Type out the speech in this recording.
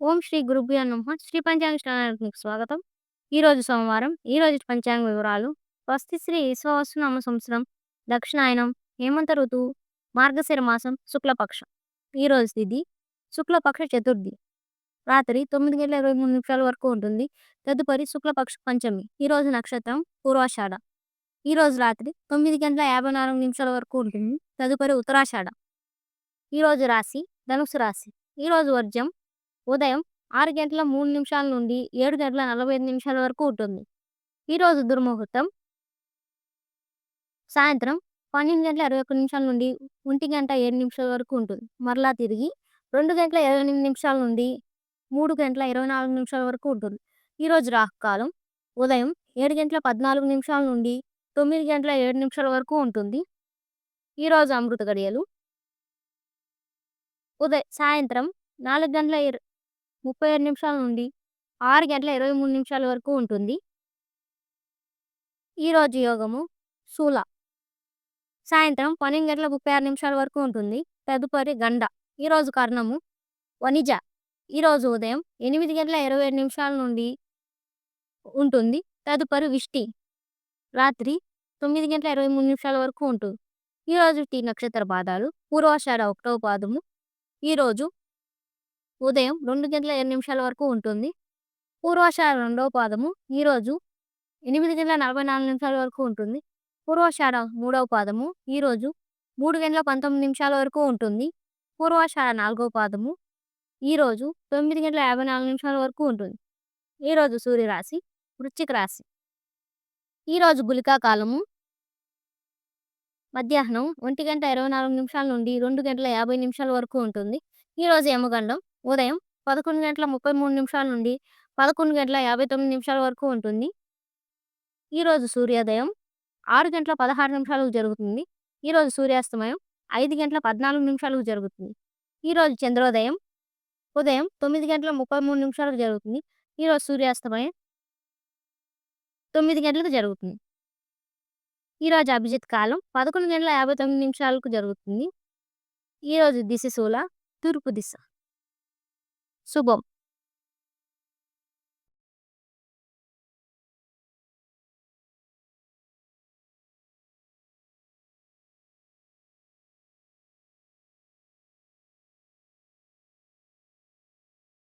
ఓం శ్రీ గురుభ్యో నమ. శ్రీ పంచాంగ శ్రవణానికి స్వాగతం. ఈరోజు సోమవారం. ఈరోజు పంచాంగ వివరాలు. స్వస్తి శ్రీ విశ్వవసునామ సంవత్సరం. దక్షిణాయనం. హేమంత ఋతువు. మార్గశిర మాసం. శుక్లపక్షం. ఈరోజు తిథి శుక్లపక్ష చతుర్థి. రాత్రి తొమ్మిది గంటల ఇరవై మూడు నిమిషాల వరకు ఉంటుంది. తదుపరి శుక్లపక్ష పంచమి. ఈరోజు నక్షత్రం పూర్వాషాఢ. ఈరోజు రాత్రి తొమ్మిది గంటల యాభై నాలుగు నిమిషాల వరకు ఉంటుంది. తదుపరి ఉత్తరాషాఢ. ఈరోజు రాశి ధనుసు రాశి. ఈరోజు వర్జం ఉదయం ఆరు గంటల మూడు నిమిషాల నుండి ఏడు గంటల నలభై ఐదు నిమిషాల వరకు ఉంటుంది. ఈరోజు దుర్ముహూర్తం? సాయంత్రం పన్నెండు గంటల ఇరవై ఒక్క నిమిషాల నుండి ఒంటి గంట ఏడు నిమిషాల వరకు ఉంటుంది. మరలా తిరిగి రెండు గంటల ఇరవై ఎనిమిది నిమిషాల నుండి మూడు గంటల ఇరవై నాలుగు నిమిషాల వరకు ఉంటుంది. ఈరోజు రాహుకాలం. ఉదయం ఏడు గంటల పద్నాలుగు నిమిషాల నుండి తొమ్మిది గంటల ఏడు నిమిషాల వరకు ఉంటుంది. ఈరోజు అమృత గడియలు ఉదయం సాయంత్రం నాలుగు గంటల ఇర ముప్పై ఏడు నిమిషాల నుండి ఆరు గంటల ఇరవై మూడు నిమిషాల వరకు ఉంటుంది. ఈరోజు యోగము శూల సాయంత్రం పన్నెండు గంటల ముప్పై ఆరు నిమిషాల వరకు ఉంటుంది. తదుపరి గండ. ఈరోజు కర్ణము వనిజ ఈరోజు ఉదయం ఎనిమిది గంటల ఇరవై ఏడు నిమిషాల నుండి ఉంటుంది. తదుపరి విష్టి. రాత్రి తొమ్మిది గంటల ఇరవై మూడు నిమిషాల వరకు ఉంటుంది ఈరోజు టీ నక్షత్ర పాదాలు పూర్వాషాఢ ఒకటవ పాదము. ఈరోజు ఉదయం రెండు గంటల ఏడు నిమిషాల వరకు ఉంటుంది. పూర్వాషాఢ రెండవ పాదము ఈరోజు ఎనిమిది గంటల నలభై నాలుగు నిమిషాల వరకు ఉంటుంది. పూర్వాషాఢ మూడవ పాదము ఈరోజు మూడు గంటల పంతొమ్మిది నిమిషాల వరకు ఉంటుంది. పూర్వాషాఢ నాలుగవ పాదము ఈరోజు తొమ్మిది గంటల యాభై నాలుగు నిమిషాల వరకు ఉంటుంది. ఈరోజు సూర్యరాశి వృశ్చిక రాశి. ఈరోజు గులికా కాలము మధ్యాహ్నం ఒంటి గంట ఇరవై నాలుగు నిమిషాల నుండి రెండు గంటల యాభై నిమిషాల వరకు ఉంటుంది. ఈరోజు యమగండం ఉదయం పదకొండు గంటల ముప్పై మూడు నిమిషాల నుండి పదకొండు గంటల యాభై తొమ్మిది నిమిషాల వరకు ఉంటుంది. ఈరోజు సూర్యోదయం ఆరు గంటల పదహారు నిమిషాలకు జరుగుతుంది. ఈరోజు సూర్యాస్తమయం ఐదు గంటల పద్నాలుగు నిమిషాలకు జరుగుతుంది. ఈరోజు చంద్రోదయం ఉదయం తొమ్మిది గంటల ముప్పై మూడు నిమిషాలకు జరుగుతుంది. ఈరోజు సూర్యాస్తమయం తొమ్మిది గంటలకు జరుగుతుంది. ఈరోజు అభిజిత్ కాలం పదకొండు గంటల యాభై తొమ్మిది నిమిషాలకు జరుగుతుంది. ఈరోజు దిశ శూల తూర్పు దిశ శుభం